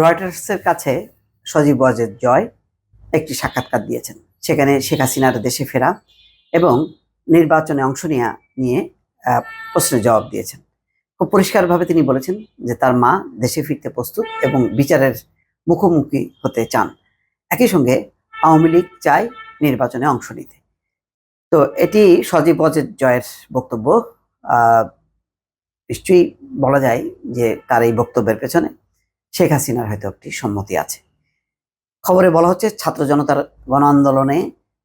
রয়টার্সের কাছে সজীব ওয়াজেদ জয় একটি সাক্ষাৎকার দিয়েছেন। সেখানে শেখ হাসিনার দেশে ফেরা এবং নির্বাচনে অংশ নেওয়া নিয়ে প্রশ্নের জবাব দিয়েছেন। খুব পরিষ্কারভাবে তিনি বলেছেন যে তার মা দেশে ফিরতে প্রস্তুত এবং বিচারের মুখোমুখি হতে চান। একই সঙ্গে আওয়ামী লীগ চায় নির্বাচনে অংশ নিতে। তো এটি সজীব ওয়াজেদ জয়ের বক্তব্য। নিশ্চয়ই বলা যায় যে তার এই বক্তব্যের পেছনে শেখ হাসিনার হয়তো একটি সম্মতি আছে। খবরে বলা হচ্ছে, ছাত্র জনতার গণ আন্দোলনে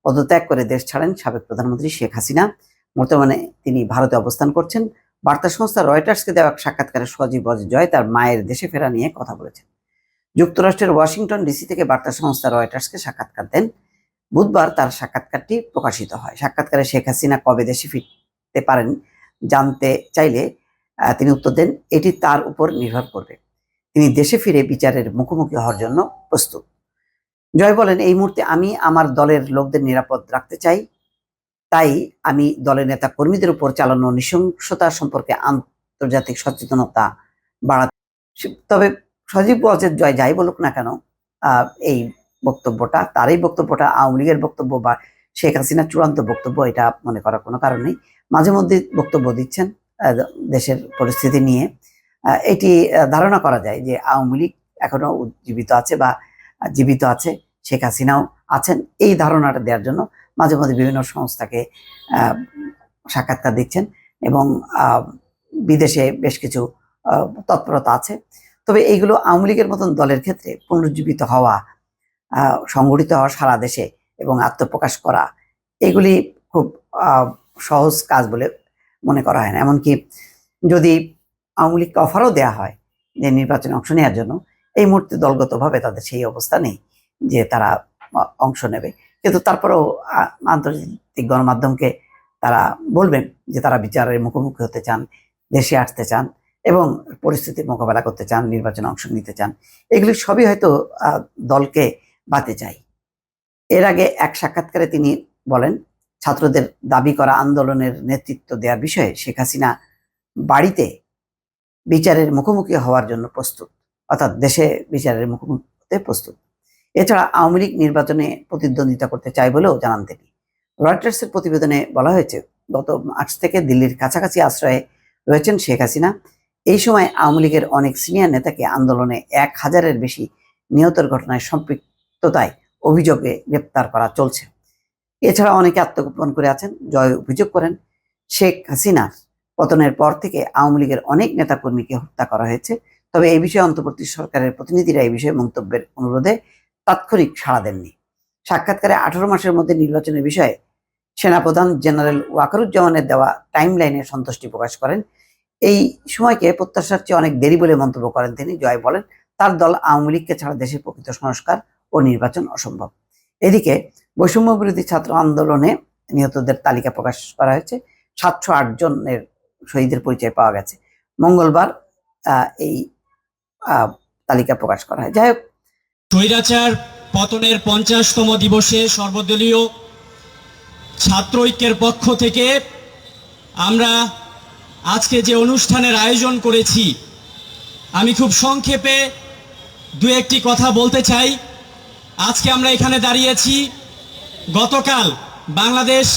পদত্যাগ করে দেশ ছাড়েন সাবেক প্রধানমন্ত্রী শেখ হাসিনা। বর্তমানে তিনি ভারতে অবস্থান করছেন। বার্তা সংস্থা রয়টার্সকে দেওয়া সাক্ষাৎকারে সজীব জয় তার মায়ের দেশে ফেরা নিয়ে কথা বলেছেন। যুক্তরাষ্ট্রের ওয়াশিংটন ডিসি থেকে বার্তা সংস্থা রয়টার্সকে সাক্ষাৎকার দেন। বুধবার তার সাক্ষাৎকারটি প্রকাশিত হয়। সাক্ষাৎকারে শেখ হাসিনা কবে দেশে ফিরতে পারেন জানতে চাইলে তিনি উত্তর দেন, এটি তার উপর নির্ভর করবে। তিনি দেশে ফিরে বিচারের মুখোমুখি হওয়ার জন্য প্রস্তুত। জয় বলেন, এই মুহূর্তে আমি আমার দলের লোকদের নিরাপদ রাখতে চাই। তাই আমি দলের নেতা কর্মীদের উপর চালানো নৃশংসতা সম্পর্কে আন্তর্জাতিক সচেতনতা বাড়াতে তবে সজীব ওয়াজেদ জয় যাই বলুক না কেন এই বক্তব্যটা, তার এই বক্তব্যটা, আওয়ামী লীগের বক্তব্য বা শেখ হাসিনার চূড়ান্ত বক্তব্য, এটা মনে করার কোনো কারণ নেই। মাঝে মধ্যে বক্তব্য দিচ্ছেন দেশের পরিস্থিতি নিয়ে এটি ধারণা করা যায় যে আওয়ামী লীগ এখনও জীবিত আছে বা জীবিত আছে, শেখ হাসিনাও আছেন। এই ধারণাটা দেওয়ার জন্য মাঝে মাঝে বিভিন্ন সংস্থাকে সাক্ষাৎকার দিচ্ছেন এবং বিদেশে বেশ কিছু তৎপরতা আছে। তবে এইগুলো আওয়ামী লীগের মতন দলের ক্ষেত্রে পুনরুজ্জীবিত হওয়া সংগঠিত হওয়া সারা দেশে এবং আত্মপ্রকাশ করা, এগুলি খুব সহজ কাজ বলে মনে করা হয় না। এমনকি যদি আওয়ামী লীগকে অফারও দেওয়া হয় যে নির্বাচনে অংশ নেওয়ার জন্য, এই মুহূর্তে দলগতভাবে তাদের সেই অবস্থা নেই যে তারা অংশ নেবে। কিন্তু তারপরেও আন্তর্জাতিক গণমাধ্যমকে তারা বলবেন যে তারা বিচারের মুখোমুখি হতে চান, দেশে আসতে চান এবং পরিস্থিতির মোকাবেলা করতে চান, নির্বাচনে অংশ নিতে চান। এগুলি সবই হয়তো দলকে বাতে চাই। এর আগে এক সাক্ষাৎকারে তিনি বলেন ছাত্রদের দাবি করা আন্দোলনের নেতৃত্ব দেওয়ার বিষয়ে শেখ হাসিনা বাড়িতে বিচারের মুখোমুখি হওয়ার জন্য প্রস্তুত, অর্থাৎ দেশে বিচারের মুখোমুখি হতে প্রস্তুত। এছাড়া আওয়ামী লীগ নির্বাচনে প্রতিদ্বন্দ্বিতা করতে চায় বলেও জানান তিনি। রয়টার্সের প্রতিবেদনে বলা হয়েছে, গত মার্চ থেকে দিল্লির কাছাকাছি আশ্রয়ে রয়েছেন শেখ হাসিনা। এই সময় আওয়ামী লীগের অনেক সিনিয়র নেতাকে আন্দোলনে এক হাজারের বেশি নিহতের ঘটনায় সম্পৃক্ততায় অভিযোগে গ্রেপ্তার করা চলছে। এছাড়া অনেকে আত্মগোপন করে আছেন, জয় অভিযোগ করেন। শেখ হাসিনার পতনের পর থেকে আওয়ামী লীগের অনেক নেতাকর্মীকে হত্যা করা হয়েছে। তবে এই বিষয়ে অন্তর্বর্তী সরকারের প্রতিনিধিরা এই বিষয়ে মন্তব্যের অনুরোধে তাৎক্ষণিক সাড়া দেননি। সাক্ষাৎকারে আঠারো মাসের মধ্যে নির্বাচনের বিষয়ে সেনাপ্রধান জেনারেল ওয়াকারুজ্জামানের দেওয়া টাইম লাইনে সন্তুষ্টি প্রকাশ করেন। এই সময়কে প্রত্যাশার চেয়ে অনেক দেরি বলে মন্তব্য করেন তিনি। জয় বলেন, তার দল আওয়ামী লীগকে ছাড়া দেশের প্রকৃত সংস্কার ও নির্বাচন অসম্ভব। এদিকে বৈষম্য বিরোধী ছাত্র আন্দোলনে নিহতদের তালিকা প্রকাশ করা হয়েছে। সাতশো আট জনের শহীদের পরিচয় পাওয়া গেছে। মঙ্গলবার এই তালিকা প্রকাশ করা হয়। যাই হোক। স্বৈরাচার পতনের পঞ্চাশতম দিবসে সর্বদলীয় ছাত্র ঐক্যের পক্ষ থেকে আমরা আজকে যে অনুষ্ঠানের আয়োজন করেছি, আমি খুব সংক্ষেপে দু একটি কথা বলতে চাই। আজকে আমরা এখানে দাঁড়িয়েছি গতকাল বাংলাদেশ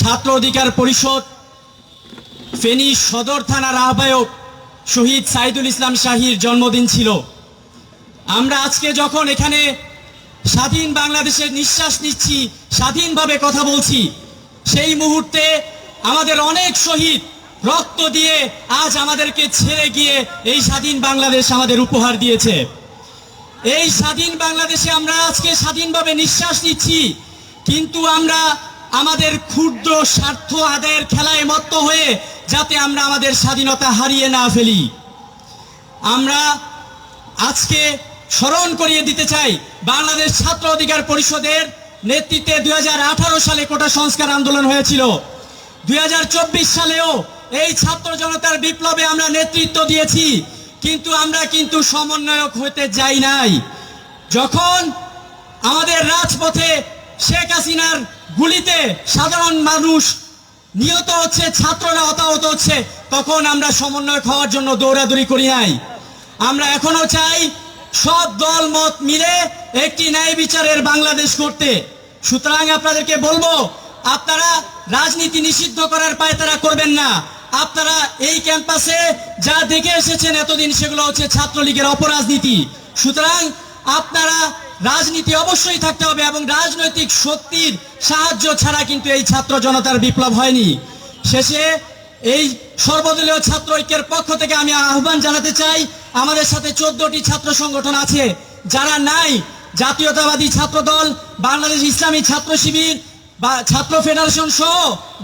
ছাত্র অধিকার পরিষদ ফেনী সদর থানার আহ্বায়ক শহীদ সাইদুল ইসলাম শাহীর জন্মদিন ছিল। আমরা আজকে যখন এখানে স্বাধীন বাংলাদেশের নিঃশ্বাস নিচ্ছি, স্বাধীনভাবে কথা বলছি, সেই মুহূর্তে আমাদের অনেক শহীদ রক্ত দিয়ে আজ আমাদেরকে ছেড়ে গিয়ে এই স্বাধীন বাংলাদেশ আমাদের উপহার দিয়েছে। এই স্বাধীন বাংলাদেশে আমরা আজকে স্বাধীনভাবে নিঃশ্বাস নিচ্ছি, কিন্তু আমরা আমাদের ক্ষুদ্র স্বার্থ আদায়ের খেলায় মত্ত হয়ে যাতে আমরা আমাদের স্বাধীনতা হারিয়ে না ফেলি। আমরা আজকে স্মরণ করিয়ে দিতে চাই বাংলাদেশ ছাত্র অধিকার পরিষদের নেতৃত্বে দুই হাজার আঠারো সালে কোটা সংস্কার আন্দোলন হয়েছিল। দুই হাজার চব্বিশ সালেও এই ছাত্র জনতার বিপ্লবে আমরা নেতৃত্ব দিয়েছি। কিন্তু আমরা কিন্তু সমন্বয়ক হতে যাই নাই। যখন আমাদের রাজপথে শেখ হাসিনার গুলিতে সাধারণ মানুষ নিহত হচ্ছে, ছাত্ররা হতাহত হচ্ছে, তখন আমরা সমন্বয়ক হওয়ার জন্য দৌড়াদৌড়ি করি নাই। আমরা এখনও চাই সব দল, মত মিলে একটি ন্যায় বিচারের বাংলাদেশ করতে। সুতরাং আপনাদেরকে বলব, আপনারা রাজনীতি নিষিদ্ধ করার পায় তারা করবেন না। আপনারা এই ক্যাম্পাসে যা দেখে এসেছেন এতদিন সেগুলো হচ্ছে ছাত্রলীগের অপরাজনীতি। সুতরাং আপনারা রাজনীতি অবশ্যই থাকতে হবে এবং রাজনৈতিক শক্তির সাহায্য ছাড়া কিন্তু এই ছাত্র জনতার বিপ্লব হয়নি। শেষে এই সর্বদলীয় ছাত্র ঐক্যের পক্ষ থেকে আমি আহ্বান জানাতে চাই, আমাদের সাথে চোদ্দটি ছাত্র সংগঠন আছে, যারা নাই, জাতীয়তাবাদী ছাত্র দল বাংলাদেশ ইসলামী ছাত্র শিবির বা ছাত্র ফেডারেশন সহ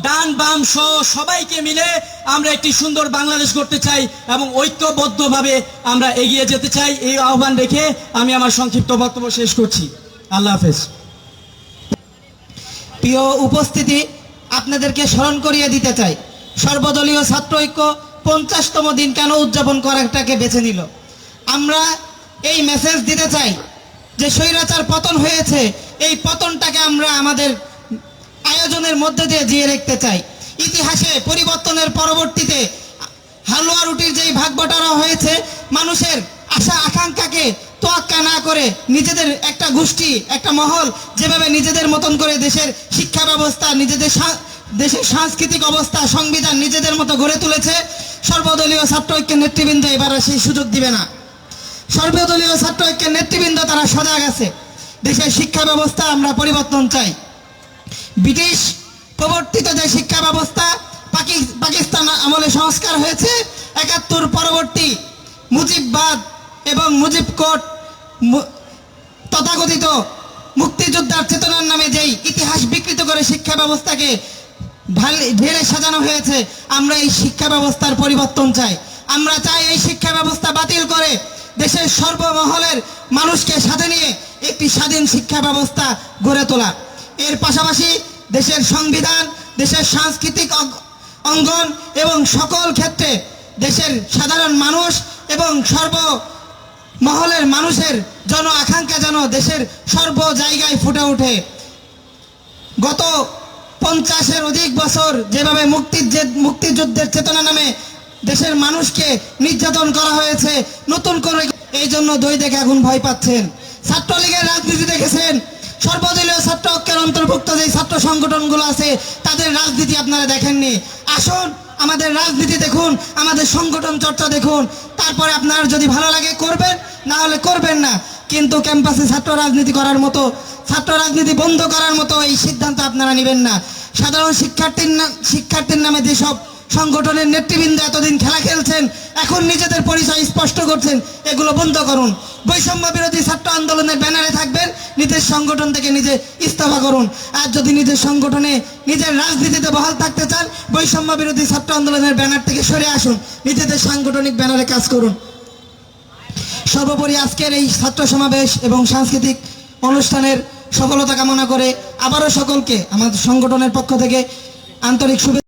ডান বাম সহ সবাইকে মিলে আমরা একটি সুন্দর বাংলাদেশ করতে চাই এবং ঐক্যবদ্ধভাবে আমরা এগিয়ে যেতে চাই। এই আহ্বান রেখে আমি আমার সংক্ষিপ্ত বক্তব্য শেষ করছি। আল্লাহ হাফেজ। প্রিয় উপস্থিতি, আপনাদেরকে স্মরণ করিয়ে দিতে চাই। সর্বদলীয় ছাত্র ঐক্য পঞ্চাশতম দিন কেন উদযাপন করাটাকে বেছে নিল? আমরা এই মেসেজ দিতে চাই যে স্বৈরাচার পতন হয়েছে। এই পতনটাকে আমরা আমাদের আয়োজনের মধ্যে দিয়ে জিয়ে রাখতে চাই। ইতিহাসে পরিবর্তনের পরবর্তীতে হালুয়া রুটির যেই ভাগ হয়েছে, মানুষের আশা, আকাঙ্ক্ষাকে তোয়াক্কা না করে নিজেদের একটা গোষ্ঠী, একটা মহল যেভাবে নিজেদের মতন করে দেশের শিক্ষা ব্যবস্থা নিজেদের দেশের সাংস্কৃতিক অবস্থা, সংবিধান নিজেদের মতো গড়ে তুলেছে, সর্বদলীয় ছাত্র ঐক্যের নেতৃবৃন্দ এবার সেই সুযোগ দিবে না। সর্বদলীয় ছাত্র ঐক্যের নেতৃবৃন্দ তারা সজাগ আছে। দেশের শিক্ষা ব্যবস্থা আমরা পরিবর্তন চাই। ব্রিটিশ প্রবর্তিত যে শিক্ষা ব্যবস্থা পাকি- পাকিস্তান আমলে সংস্কার হয়েছে, একাত্তর পরবর্তী মুজিববাদ এবং মুজিব কোট তথাকথিত মুক্তিযোদ্ধার চেতনার নামে যেই ইতিহাস বিকৃত করে শিক্ষা ব্যবস্থাকে ঢেলে সাজানো হয়েছে, আমরা এই শিক্ষা ব্যবস্থার পরিবর্তন চাই। আমরা চাই এই শিক্ষা ব্যবস্থা বাতিল করে দেশের সর্বমহলের মানুষকে সাথে নিয়ে একটি স্বাধীন শিক্ষা ব্যবস্থা গড়ে তোলা। এর পাশাপাশি দেশের সংবিধান, দেশের সাংস্কৃতিক অঙ্গ- অঙ্গন এবং সকল ক্ষেত্রে দেশের সাধারণ মানুষ এবং সর্ব মহলের মানুষের জন আকাঙ্ক্ষা যেন দেশের সর্ব জায়গায় ফুটে ওঠে। গত পঞ্চাশের অধিক বছর যেভাবে মুক্তির যে- মুক্তিযুদ্ধের চেতনা নামে দেশের মানুষকে নির্যাতন করা হয়েছে, নতুন করে এই জন্য দই দেখে এখন ভয় পাচ্ছেন। ছাত্রলীগের রাজনীতি দেখেছেন সর্বদলীয় ছাত্র ঐক্যের অন্তর্ভুক্ত যে ছাত্র সংগঠনগুলো আছে, তাদের রাজনীতি আপনারা দেখেননি। আসুন, আমাদের রাজনীতি দেখুন, আমাদের সংগঠন চর্চা দেখুন। তারপরে আপনার যদি ভালো লাগে, করবেন, না হলে করবেন না। কিন্তু ক্যাম্পাসে ছাত্র রাজনীতি করার মতো, ছাত্র রাজনীতি বন্ধ করার মতো এই সিদ্ধান্ত আপনারা নেবেন না। সাধারণ শিক্ষার্থীর শিক্ষার্থীর নামে যেসব সংগঠনের নেতৃবৃন্দ এতদিন খেলা খেলছেন, এখন নিজেদের পরিচয় স্পষ্ট করছেন, এগুলো বন্ধ করুন। বৈষম্য বিরোধী ছাত্র আন্দোলনের ব্যানারে থাকবেন, নিজের সংগঠন থেকে নিজে ইস্তফা করুন। আর যদি নিজের সংগঠনে নিজের রাজনীতিতে বহাল থাকতে চান, বৈষম্য বিরোধী ছাত্র আন্দোলনের ব্যানার থেকে সরে আসুন, নিজেদের সাংগঠনিক ব্যানারে কাজ করুন। সর্বোপরি আজকের এই ছাত্র সমাবেশ এবং সাংস্কৃতিক অনুষ্ঠানের সফলতা কামনা করে আবারও সকলকে, আমাদের সংগঠনের পক্ষ থেকে আন্তরিক শুভেচ্ছা